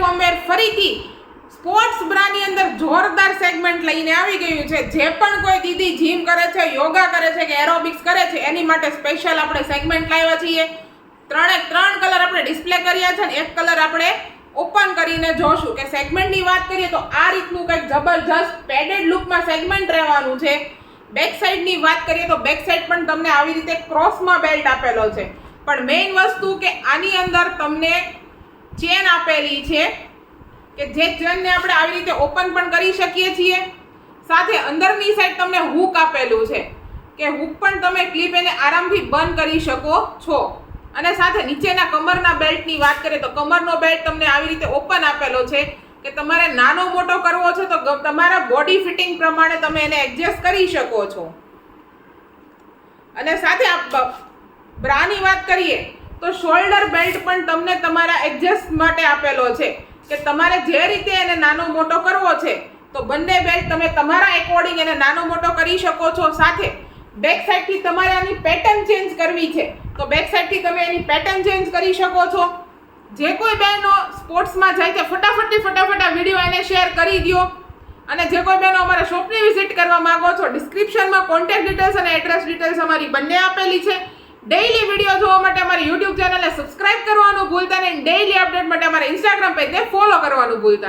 ફોર્મવેર ફરીથી સ્પોર્ટ્સ બ્રાની અંદર જોરદાર સેગમેન્ટ લઈને આવી ગયું છે. જે પણ કોઈ દીદી જીમ કરે છે યોગા કરે છે કે એરોબિક્સ કરે છે, એની માટે સ્પેશિયલ આપણે સેગમેન્ટ લાવ્યા છીએ. ત્રણે ત્રણ કલર આપણે ડિસ્પ્લે કર્યા છે ને એક કલર આપણે ઓપન કરીને જોશું. કે સેગમેન્ટની વાત કરીએ તો આ રીતનું કંઈક જબરજસ્ત પેડેડ લુકમાં સેગમેન્ટ રહેવાનું છે. બેક સાઈડની વાત કરીએ તો બેક સાઈડ પણ તમને આવી રીતે ક્રોસમાં બેલ્ટ આપેલો છે. પણ મેઇન વસ્તુ કે આની અંદર તમને ચેન આપેલી છે કે જે ચેનને આપણે આવી રીતે ઓપન પણ કરી શકીએ છીએ. સાથે અંદરની સાઈડ તમને હૂક આપેલું છે કે હૂક પણ તમે ક્લિપ એને આરામથી બંધ કરી શકો છો. અને સાથે નીચેના કમરના બેલ્ટની વાત કરીએ તો કમરનો બેલ્ટ તમને આવી રીતે ઓપન આપેલો છે કે તમારે નાનો મોટો કરવો છે તો તમારા બોડી ફિટિંગ પ્રમાણે તમે એને એડજસ્ટ કરી શકો છો. અને સાથે બ્રાની વાત કરીએ તો શોલ્ડર બેલ્ટ પણ તમને તમારા એડજસ્ટ માટે આપેલો છે કે તમારે જે રીતે એને નાનો મોટો કરવો છે, તો બંને બેલ્ટ તમે તમારા એકોર્ડિંગ એને નાનો મોટો કરી શકો છો. સાથે બેક સાઈડથી તમારે આની પેટર્ન ચેન્જ કરવી છે, તો બેક સાઈડથી તમે એની પેટર્ન ચેન્જ કરી શકો છો. જે કોઈ બહેનો સ્પોર્ટ્સમાં જાય છે, ફટાફટથી ફટાફટ આ વીડિયો એને શેર કરી દો અને જે કોઈ બહેનો અમારા શોપની વિઝિટ કરવા માગો છો ડિસ્ક્રિપ્શનમાં કોન્ટેક્ટ ડિટેલ્સ અને એડ્રેસ ડિટેલ્સ અમારી બંને આપેલી છે. ડેઇલી વીડિયો જોવા માટે અમારી ડેઈલી અપડેટ માટે અમારા ઇન્સ્ટાગ્રામ પેજને ફોલો કરવાનું ભૂલતા.